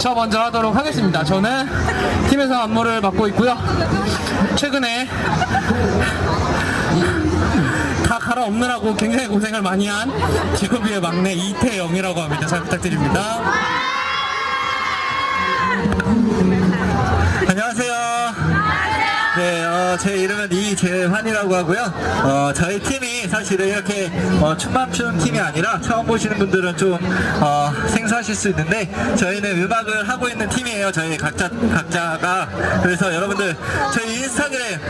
저 먼저 하도록 하겠습니다. 저는 팀에서 안무를 맡고 있고요. 최근에 다 갈아엎느라고 굉장히 고생을 많이 한 지오비의 막내 이태영이라고 합니다. 잘 부탁드립니다. 안녕하세요. 네, 어, 제 이름은 이재환이라고 하고요. 어, 저희 팀이 사실은 이렇게 어, 춤만 추는 팀이 아니라 처음 보시는 분들은 좀 어, 생소하실 수 있는데 저희는 음악을 하고 있는 팀이에요. 저희 각자 각자가 그래서 여러분들 저희 인스타그램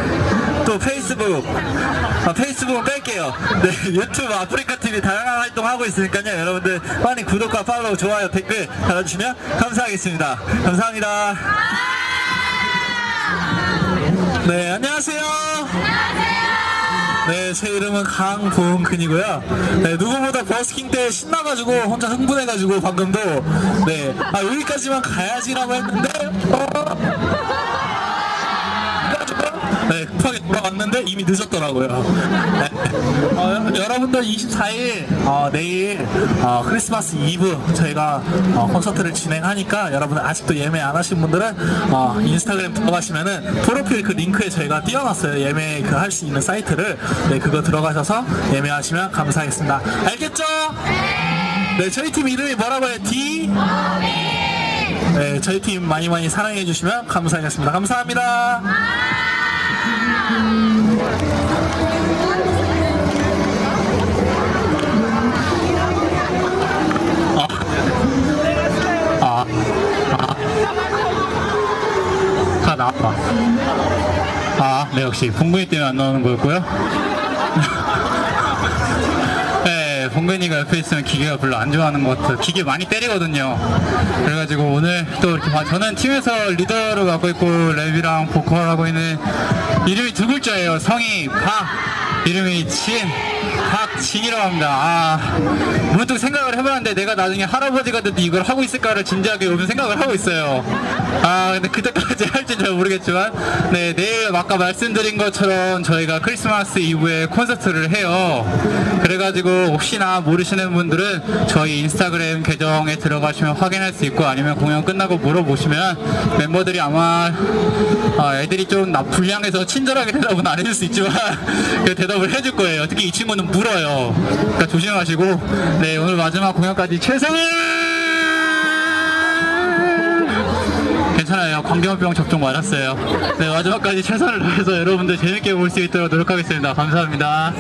또 페이스북 아, 페이스북은 뺄게요. 네, 유튜브 아프리카 TV 다양한 활동 하고 있으니까요. 여러분들 많이 구독과 팔로우, 좋아요, 댓글 달아주시면 감사하겠습니다. 감사합니다. 네, 안녕하세요. 네, 제 이름은 강보은근이고요. 네, 누구보다 버스킹 때 신나가지고 혼자 흥분해가지고 방금도 네, 아 여기까지만 가야지라고 했는데 어. 네, 왔는데 이미 늦었더라고요. 네. 어, 여러분들 24일 어, 내일 어, 크리스마스 이브 저희가 어, 콘서트를 진행하니까 여러분들 아직도 예매 안 하신 분들은 어, 인스타그램 들어가시면은 프로필 그 링크에 저희가 띄워놨어요. 예매 그 할 수 있는 사이트를 네 그거 들어가셔서 예매하시면 감사하겠습니다. 알겠죠? 네, 저희 팀 이름이 뭐라고 해요? D 네, 저희 팀 많이 많이 사랑해 주시면 감사하겠습니다. 감사합니다. 아, 아. 다 나와. 아, 네, 역시 봉근이 때문에 안 나오는 거였고요. 네, 봉근이가 옆에 있으면 기계가 별로 안 좋아하는 것 같아요. 기계 많이 때리거든요. 그래가지고 오늘 또 이렇게 봐- 저는 팀에서 리더를 맡고 있고 랩이랑 보컬 하고 있는 이름이 두 글자예요. 성이 박, 이름이 진. 박 진이라고 합니다. 아, 문득 생각을 해봤는데 내가 나중에 할아버지가 돼도 이걸 하고 있을까를 진지하게 요즘 생각을 하고 있어요. 아, 근데 그때까지 할지 잘 모르겠지만, 네, 내일 아까 말씀드린 것처럼 저희가 크리스마스 이브에 콘서트를 해요. 그래가지고 혹시나 모르시는 분들은 저희 인스타그램 계정에 들어가시면 확인할 수 있고 아니면 공연 끝나고 물어보시면 멤버들이 아마 아, 애들이 좀 나 불량해서 친절하게 대답은 안 해줄 수 있지만 그 대답을 해줄 거예요. 특히 이 친구는 물어요. 그러니까 조심하시고 네 오늘 마지막 공연까지 최선을 괜찮아요. 광견병 접종 맞았어요. 네 마지막까지 최선을 다해서 여러분들 재밌게 볼 수 있도록 노력하겠습니다. 감사합니다.